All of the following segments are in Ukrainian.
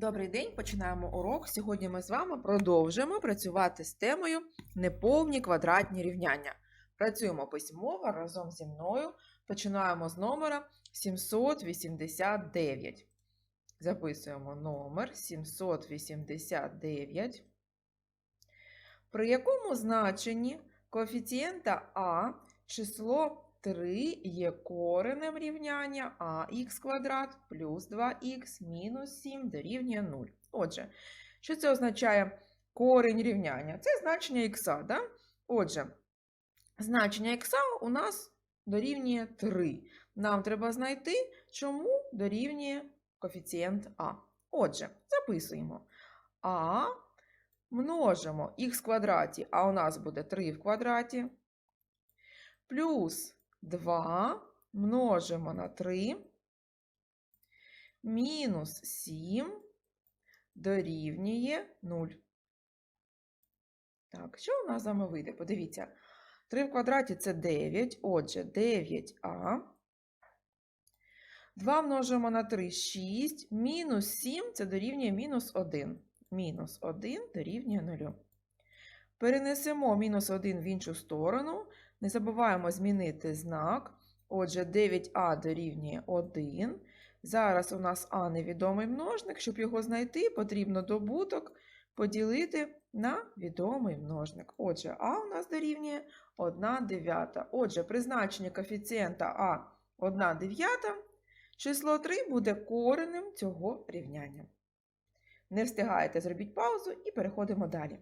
Добрий день, починаємо урок. Сьогодні ми з вами продовжуємо працювати з темою неповні квадратні рівняння. Працюємо письмово разом зі мною. Починаємо з номера 789. Записуємо номер 789, при якому значенні коефіцієнта А число 3 є коренем рівняння ax квадрат плюс 2х мінус 7 дорівнює 0. Отже, що це означає корень рівняння? Це значення х. Да? Отже, значення х у нас дорівнює 3. Нам треба знайти, чому дорівнює коефіцієнт А. Отже, записуємо. А множимо х в квадраті, а у нас буде 3 в квадраті, плюс 2 множимо на 3, мінус 7 дорівнює 0. Так, що у нас з вами вийде? Подивіться. 3 в квадраті це 9, отже, 9а. 2 множимо на 3 6, мінус 7 це дорівнює мінус 1. Мінус 1 дорівнює 0. Перенесемо мінус 1 в іншу сторону. Не забуваємо змінити знак. Отже, 9а дорівнює 1. Зараз у нас а невідомий множник. Щоб його знайти, потрібно добуток поділити на відомий множник. Отже, а у нас дорівнює 1 дев'ята. Отже, при значенні коефіцієнта а 1 дев'ята, число 3 буде коренем цього рівняння. Не встигаєте, зробіть паузу і переходимо далі.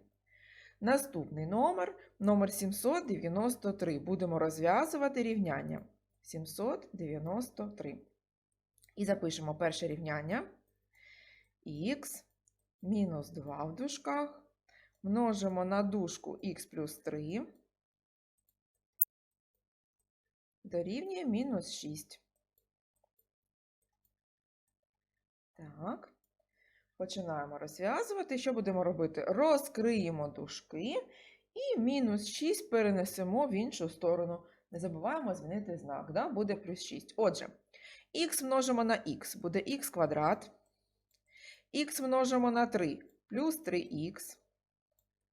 Наступний номер номер 793. Будемо розв'язувати рівняння. 793. І запишемо перше рівняння. х мінус 2 в дужках. Множимо на дужку х плюс 3. Дорівнює мінус 6. Так. Починаємо розв'язувати. Що будемо робити? Розкриємо дужки і мінус 6 перенесемо в іншу сторону. Не забуваємо змінити знак, да? буде плюс 6. Отже, х множимо на х буде х квадрат. х множимо на 3 плюс 3х.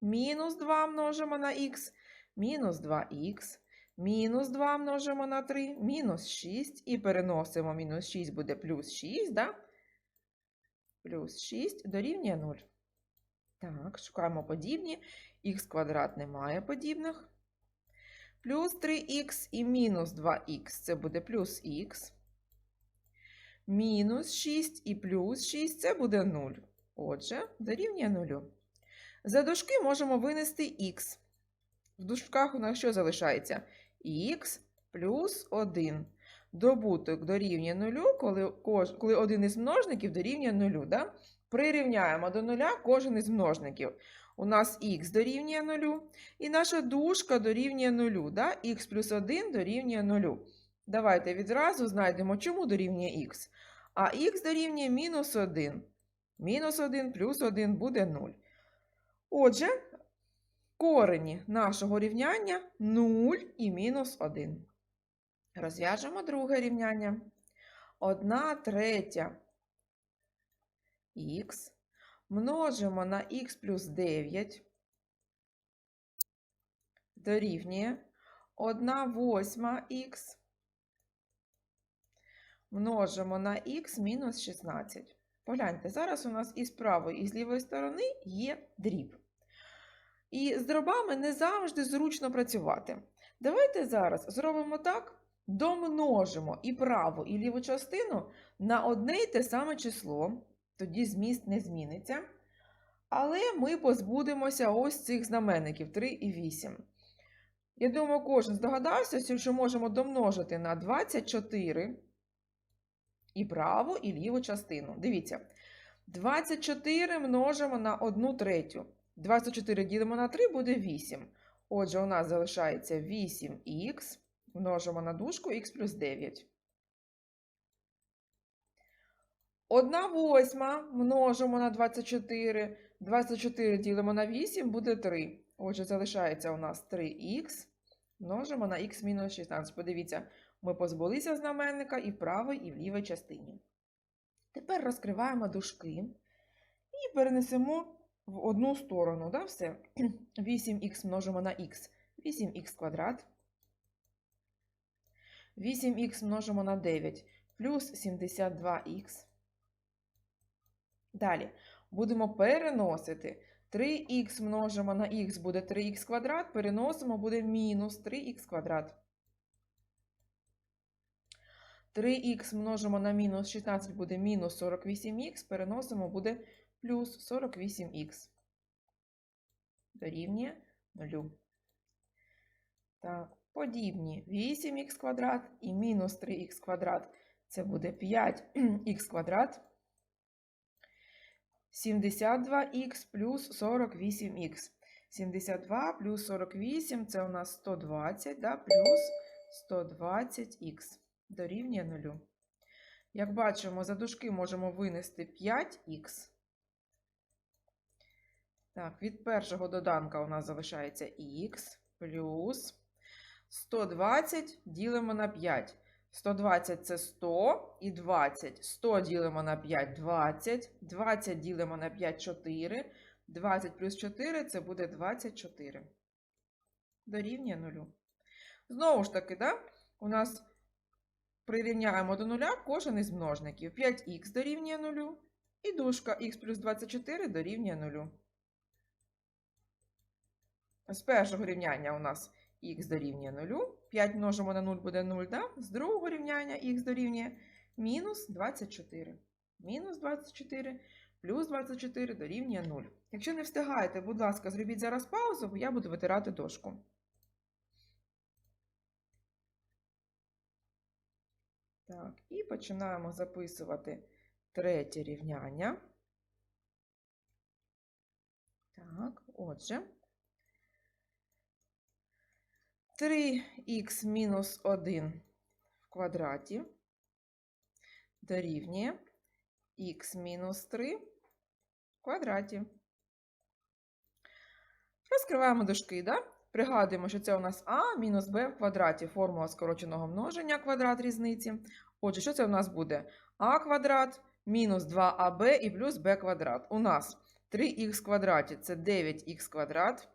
Мінус 2 множимо на х, мінус 2х. Мінус 2 множимо на 3, мінус 6. І переносимо мінус 6 буде плюс 6, да? Плюс 6 дорівнює 0. Так, шукаємо подібні. Х квадрат немає подібних. Плюс 3х і мінус 2х це буде плюс х. Мінус 6 і плюс 6 це буде 0. Отже, дорівнює 0. За дужки можемо винести х. В дужках у нас що залишається? х плюс 1 добуток дорівнює нулю, коли, кож, коли один із множників дорівнює нулю. Да? Прирівняємо до нуля кожен із множників. У нас х дорівнює нулю, і наша дужка дорівнює нулю. Да? х плюс 1 дорівнює нулю. Давайте відразу знайдемо, чому дорівнює х. А х дорівнює мінус 1. Мінус 1 плюс 1 буде 0. Отже, корені нашого рівняння 0 і мінус 1. Розв'яжемо друге рівняння. 1 третя х множимо на х плюс 9 дорівнює 1 восьма х множимо на х мінус 16. Погляньте, зараз у нас і з правої, і з лівої сторони є дріб. І з дробами не завжди зручно працювати. Давайте зараз зробимо так. Домножимо і праву, і ліву частину на одне й те саме число, тоді зміст не зміниться. Але ми позбудемося ось цих знаменників 3 і 8. Я думаю, кожен здогадався, що можемо домножити на 24 і праву, і ліву частину. Дивіться, 24 множимо на 1 третю. 24 ділимо на 3 буде 8. Отже, у нас залишається 8х. Множимо на дужку х плюс 9. 1 восьма множимо на 24. 24 ділимо на 8 буде 3. Отже, залишається у нас 3х. Множимо на х мінус 16. Подивіться, ми позбулися знаменника і в правій, і в лівій частині. Тепер розкриваємо дужки. перенесемо в одну сторону. Да, все. 8х множимо на х. 8х квадрат. 8х множимо на 9 плюс 72х. Далі будемо переносити. 3х множимо на х буде 3х квадрат, переносимо буде мінус 3х квадрат. 3х множимо на мінус 16 буде мінус 48х, переносимо буде плюс 48х. Дорівнює 0. Так, подібні 8х квадрат і мінус 3х квадрат. Це буде 5х квадрат. 72х плюс 48х. 72 плюс 48 це у нас 120, да, плюс 120х дорівнює 0. Як бачимо, за дужки можемо винести 5х. Так, від першого доданка у нас залишається х плюс 120 ділимо на 5. 120 це 100 і 20. 100 ділимо на 5 20. 20 ділимо на 5 4. 20 плюс 4 це буде 24. Дорівнює 0. Знову ж таки, да, у нас прирівняємо до нуля кожен із множників. 5х дорівнює 0 і дужка х плюс 24 дорівнює 0. З першого рівняння у нас х дорівнює 0. 5 множимо на 0 буде 0, да? З другого рівняння х дорівнює мінус 24. Мінус 24 плюс 24 дорівнює 0. Якщо не встигаєте, будь ласка, зробіть зараз паузу, бо я буду витирати дошку. Так, і починаємо записувати третє рівняння. Так, отже. 3х мінус 1 в квадраті дорівнює х мінус 3 в квадраті. Розкриваємо дужки, да? Пригадуємо, що це у нас а мінус b в квадраті, формула скороченого множення квадрат різниці. Отже, що це у нас буде? а квадрат мінус 2аб і плюс b квадрат. У нас 3х квадраті це 9х квадрат.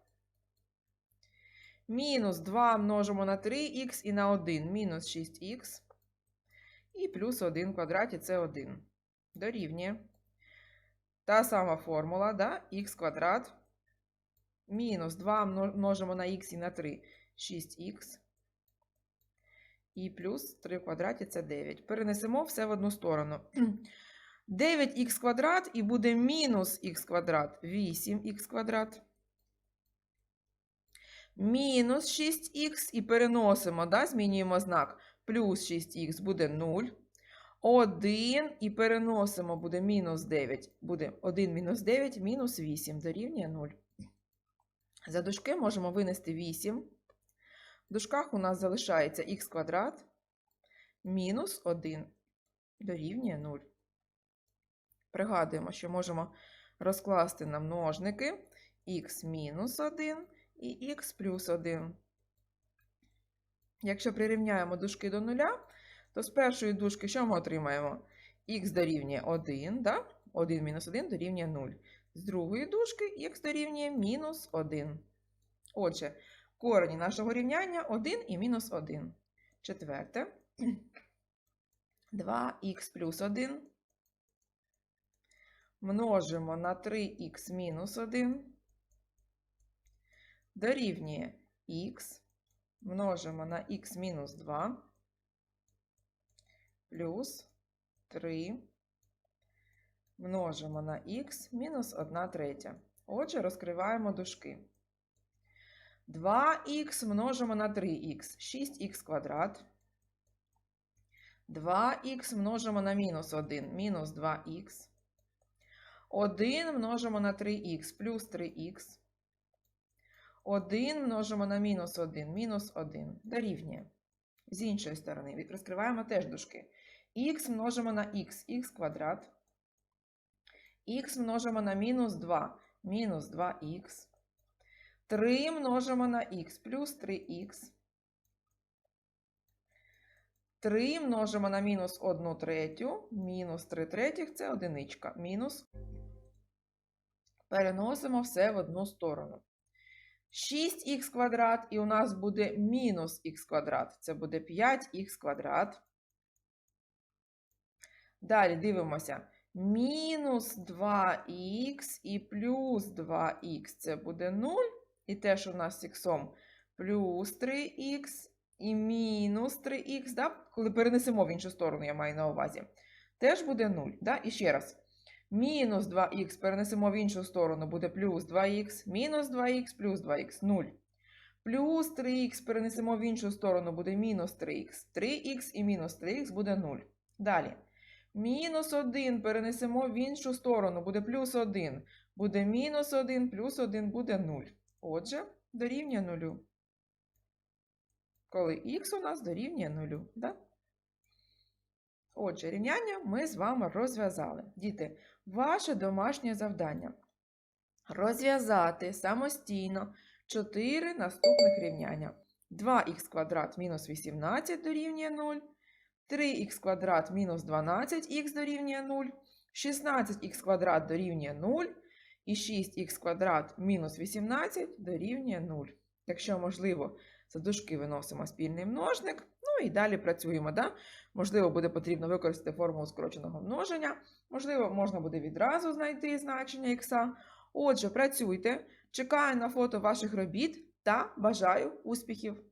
Мінус 2 множимо на 3х і на 1 мінус 6х. І плюс 1 в квадраті це 1. Дорівнює. Та сама формула, да? х квадрат. Мінус 2 множимо на х і на 3 6х. І плюс 3 в квадраті це 9. Перенесемо все в одну сторону. 9х квадрат і буде мінус х квадрат 8х квадрат мінус 6х і переносимо, да, змінюємо знак. Плюс 6х буде 0. 1 і переносимо буде мінус 9. Буде 1 мінус 9, мінус 8 дорівнює 0. За дужки можемо винести 8. В дужках у нас залишається х квадрат мінус 1 дорівнює 0. Пригадуємо, що можемо розкласти на множники х мінус 1 і х плюс 1. Якщо прирівняємо дужки до нуля, то з першої дужки що ми отримаємо? х дорівнює 1, да? 1 мінус 1 дорівнює 0. З другої дужки х дорівнює мінус 1. Отже, корені нашого рівняння 1 і мінус 1. Четверте. 2х плюс 1 множимо на 3х мінус 1 дорівнює х, множимо на х мінус 2 плюс 3 множимо на х мінус 1 третя. Отже, розкриваємо дужки. 2х множимо на 3х, 6х квадрат. 2х множимо на мінус 1, мінус 2х. 1 множимо на 3х, плюс 3х. 1 множимо на мінус 1, мінус 1 дорівнює. З іншої сторони, розкриваємо теж дужки. Х множимо на х, х квадрат. Х множимо на мінус 2, мінус 2х. 3 множимо на х, плюс 3х. 3 множимо на мінус 1 третю, мінус 3 третіх це одиничка, мінус Переносимо все в одну сторону. 6х квадрат, і у нас буде мінус х квадрат. Це буде 5х квадрат. Далі дивимося. Мінус 2х і плюс 2х це буде 0. І те, що у нас з іксом плюс 3х і мінус 3х, да? коли перенесемо в іншу сторону, я маю на увазі, теж буде 0. Да? І ще раз. Мінус 2х перенесемо в іншу сторону, буде плюс 2х, мінус 2х, плюс 2х, 0. Плюс 3х перенесемо в іншу сторону, буде мінус 3х. 3х і мінус 3х буде 0. Далі. Мінус 1 перенесемо в іншу сторону, буде плюс 1. Буде мінус 1, плюс 1 буде 0. Отже, дорівнює 0. Коли х у нас дорівнює 0. Да? Отже, рівняння ми з вами розв'язали. Діти, ваше домашнє завдання розв'язати самостійно 4 наступних рівняння. 2х квадрат мінус 18 дорівнює 0, 3х квадрат мінус 12х дорівнює 0, 16х квадрат дорівнює 0 і 6х квадрат мінус 18 дорівнює 0. Якщо можливо, за дужки виносимо спільний множник, ну і далі працюємо. Да? Можливо, буде потрібно використати формулу скороченого множення, можливо, можна буде відразу знайти значення х. Отже, працюйте, чекаю на фото ваших робіт та бажаю успіхів!